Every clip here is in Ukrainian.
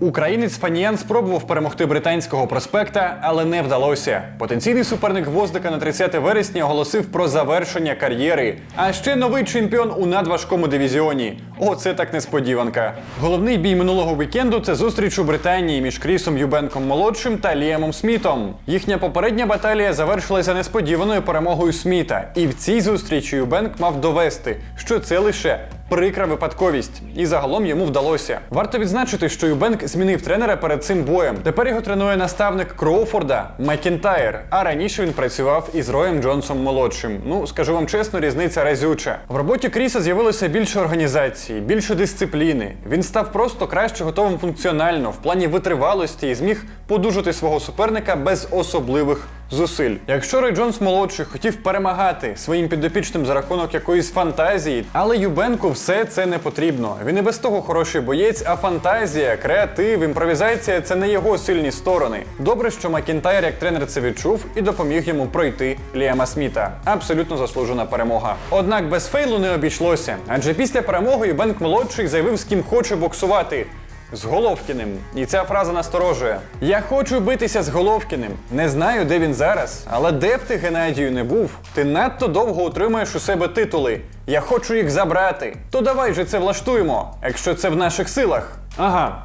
Українець Фаніян спробував перемогти британського проспекта, але не вдалося. Потенційний суперник Гвоздика на 30 вересня оголосив про завершення кар'єри. А ще новий чемпіон у надважкому дивізіоні. Оце так несподіванка. Головний бій минулого вікенду це зустріч у Британії між Крісом Юбенком молодшим та Ліамом Смітом. Їхня попередня баталія завершилася несподіваною перемогою Сміта. І в цій зустрічі Юбенк мав довести, що це лише прикра випадковість, і загалом йому вдалося. Варто відзначити, що Юбенк змінив тренера перед цим боєм. Тепер його тренує наставник Кроуфорда Макінтайр. А раніше він працював із Роєм Джонсом молодшим. Ну скажу вам чесно, різниця разюча. В роботі Кріса з'явилося більше організації, більше дисципліни. Він став просто краще готовим функціонально в плані витривалості і зміг подужати свого суперника без особливих зусиль. Якщо Рой Джонс молодший хотів перемагати своїм підопічним за рахунок якоїсь фантазії, але Юбенку все це не потрібно. Він і без того хороший боєць, а фантазія, креатив, імпровізація це не його сильні сторони. Добре, що Макінтайр як тренер це відчув і допоміг йому пройти Ліама Сміта. Абсолютно заслужена перемога. Однак без фейлу не обійшлося, адже після перемоги Юбенк молодший заявив, з ким хоче боксувати. З Головкіним. І ця фраза насторожує. Я хочу битися з Головкіним. Не знаю, де він зараз, але де б ти, Геннадію, не був, ти надто довго утримуєш у себе титули. Я хочу їх забрати. То давай же це влаштуємо, якщо це в наших силах. Ага,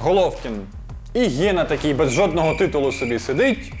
Головкін. І Гена такий без жодного титулу собі сидить.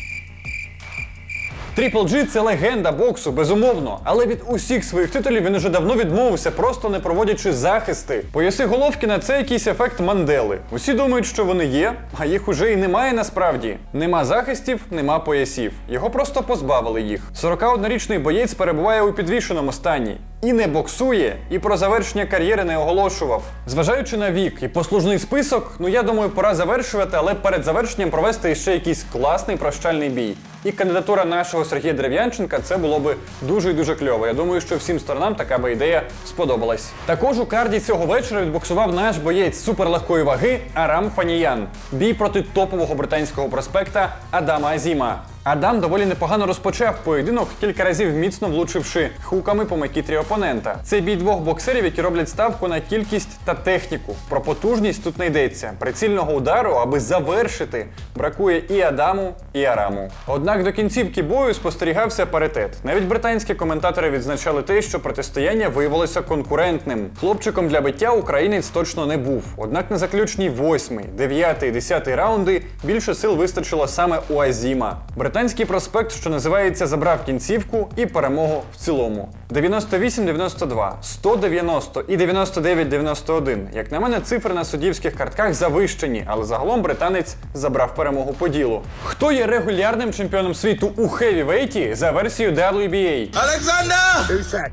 Трипл G це легенда боксу, безумовно. Але від усіх своїх титулів він уже давно відмовився, просто не проводячи захисти. Пояси Головкіна це якийсь ефект Мандели. Усі думають, що вони є, а їх уже і немає насправді. Нема захистів, нема поясів. Його просто позбавили їх. 41-річний боєць перебуває у підвішеному стані. І не боксує, і про завершення кар'єри не оголошував. Зважаючи на вік і послужний список, ну я думаю, пора завершувати, але перед завершенням провести ще якийсь класний прощальний бій. І кандидатура нашого Сергія Дерев'янченка це було би дуже і дуже кльово. Я думаю, що всім сторонам така би ідея сподобалась. Також у карді цього вечора відбоксував наш боєць суперлегкої ваги Арам Фаніян. Бій проти топового британського проспекта Адама Азіма. Адам доволі непогано розпочав поєдинок, кілька разів міцно влучивши хуками по макітрі опонента. Це бій двох боксерів, які роблять ставку на кількість та техніку. Про потужність тут не йдеться. Прицільного удару, аби завершити, бракує і Адаму, і Араму. Однак до кінцівки бою спостерігався паритет. Навіть британські коментатори відзначали те, що протистояння виявилося конкурентним. Хлопчиком для биття українець точно не був. Однак на заключній восьмий, дев'ятий, десятий раунди більше сил вистачило саме у Азіма. Британський проспект, що називається, забрав кінцівку і перемогу в цілому. 98-92, 190 і 99-91. Як на мене, цифри на суддівських картках завищені, але загалом британець забрав перемогу по ділу. Хто є регулярним чемпіоном світу у хевівейті за версією WBA? Alexander!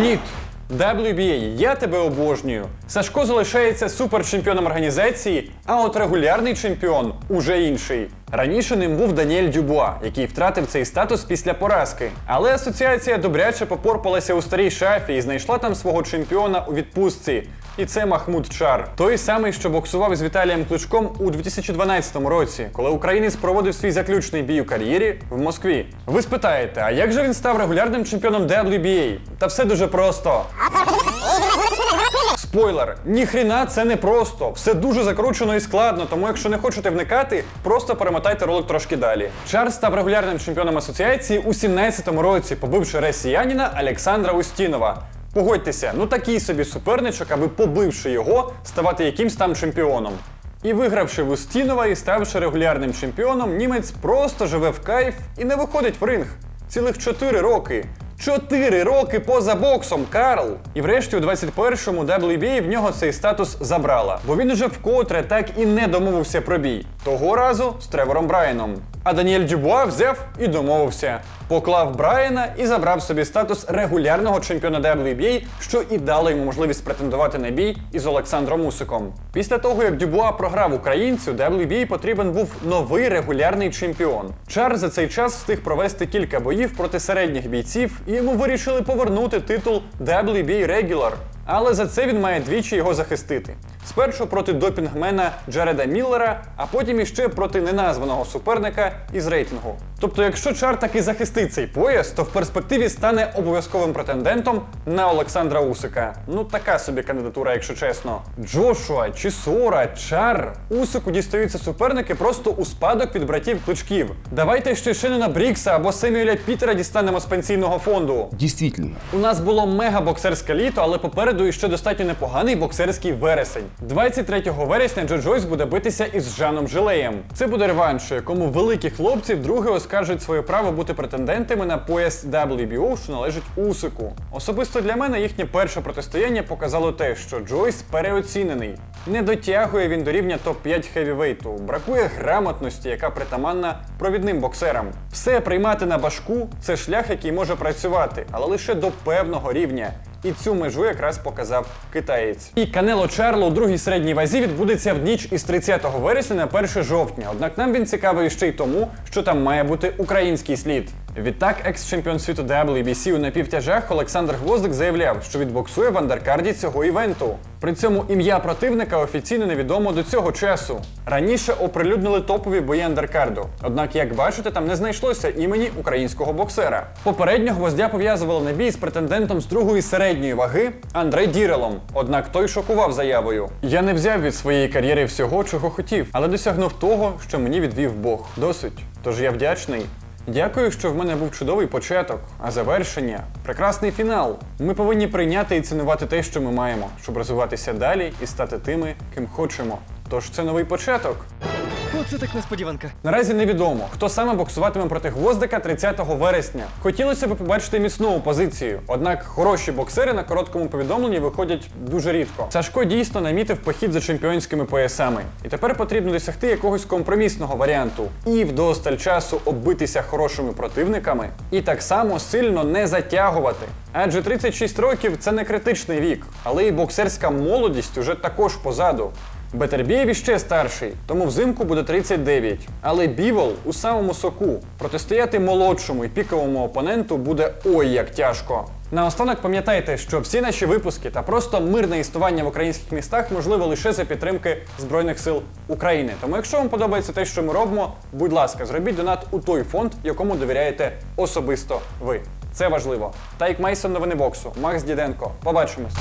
Ніт. WBA, я тебе обожнюю. Сашко залишається суперчемпіоном організації, а от регулярний чемпіон уже інший. Раніше ним був Даніель Дюбуа, який втратив цей статус після поразки. Але асоціація добряче попорпалася у старій шафі і знайшла там свого чемпіона у відпустці. І це Махмуд Чар, той самий, що боксував з Віталієм Кличком у 2012 році, коли українець проводив свій заключний бій у кар'єрі в Москві. Ви спитаєте, а як же він став регулярним чемпіоном WBA? Та все дуже просто. Спойлер, ніхріна це не просто. Все дуже закручено і складно, тому якщо не хочете вникати, просто перемотайте ролик трошки далі. Чар став регулярним чемпіоном асоціації у 17-му році, побивши росіянина Олександра Устінова. Погодьтеся, ну такий собі суперничок, аби побивши його, ставати якимсь там чемпіоном. І вигравши в Устінова і ставши регулярним чемпіоном, німець просто живе в кайф і не виходить в ринг. Цілих 4 роки. Чотири роки поза боксом, Карл! І врешті у 21-му WBA в нього цей статус забрала, бо він уже вкотре так і не домовився про бій. Того разу з Тревором Брайаном. А Даніель Дюбуа взяв і домовився. Поклав Брайана і забрав собі статус регулярного чемпіона WBA, що і дало йому можливість претендувати на бій із Олександром Усиком. Після того, як Дюбуа програв українцю, WBA потрібен був новий регулярний чемпіон. Чар за цей час встиг провести кілька боїв проти середніх бійців, і йому вирішили повернути титул WBA Regular. Але за це він має двічі його захистити. Спершу проти допінгмена Джареда Міллера, а потім іще проти неназваного суперника із рейтингу. Тобто, якщо Чар таки захистить цей пояс, то в перспективі стане обов'язковим претендентом на Олександра Усика. Ну така собі кандидатура, якщо чесно. Джошуа, Чісора, Чар, Усику дістаються суперники просто у спадок від братів кличків. Давайте ще Шенона Брікса або Семюеля Пітера дістанемо з пенсійного фонду. Действительно, У нас було мега боксерське літо, але попереду іще достатньо непоганий боксерський вересень. 23 вересня Джо Джойс буде битися із Жаном Жилеєм. Це буде реванш, якому великі хлопці вдруге оскаржують своє право бути претендентами на пояс WBO, що належить Усику. Особисто для мене їхнє перше протистояння показало те, що Джойс переоцінений. Не дотягує він до рівня топ-5 хевівейту, бракує грамотності, яка притаманна провідним боксерам. Все приймати на башку це шлях, який може працювати, але лише до певного рівня. І цю межу якраз показав китаєць. І Канело Чарло у другій середній вазі відбудеться в ніч із 30 вересня на 1 жовтня. Однак нам він цікавий ще й тому, що там має бути український слід. Відтак, екс-чемпіон світу WBC у напівтяжах Олександр Гвоздик заявляв, що відбоксує в андеркарді цього івенту. При цьому ім'я противника офіційно невідомо до цього часу. Раніше оприлюднили топові бої андеркарду. Однак, як бачите, там не знайшлося імені українського боксера. Попередньо гвоздя пов'язували на бій з претендентом з другої середньої ваги Андре Дірелом. Однак той шокував заявою. Я не взяв від своєї кар'єри всього, чого хотів, але досягнув того, що мені відвів Бог. Досить. Тож я вдячний. Дякую, що в мене був чудовий початок, а завершення прекрасний фінал. Ми повинні прийняти і цінувати те, що ми маємо, щоб розвиватися далі і стати тими, ким хочемо. Тож це новий початок. Оце так несподіванка. Наразі невідомо, хто саме боксуватиме проти гвоздика 30 вересня. Хотілося б побачити міцну опозицію, однак хороші боксери на короткому повідомленні виходять дуже рідко. Сашко дійсно намітив похід за чемпіонськими поясами, і тепер потрібно досягти якогось компромісного варіанту і вдосталь часу оббитися хорошими противниками, і так само сильно не затягувати. Адже 36 років це не критичний вік, але і боксерська молодість уже також позаду. Бетербієв іще старший, тому взимку буде 39. Але Бівол у самому соку. Протистояти молодшому і піковому опоненту буде ой як тяжко. Наостанок пам'ятайте, що всі наші випуски та просто мирне існування в українських містах можливо лише за підтримки Збройних сил України. Тому, якщо вам подобається те, що ми робимо, будь ласка, зробіть донат у той фонд, якому довіряєте особисто ви. Це важливо. Тайк Мейсон, новини боксу, Макс Діденко. Побачимось.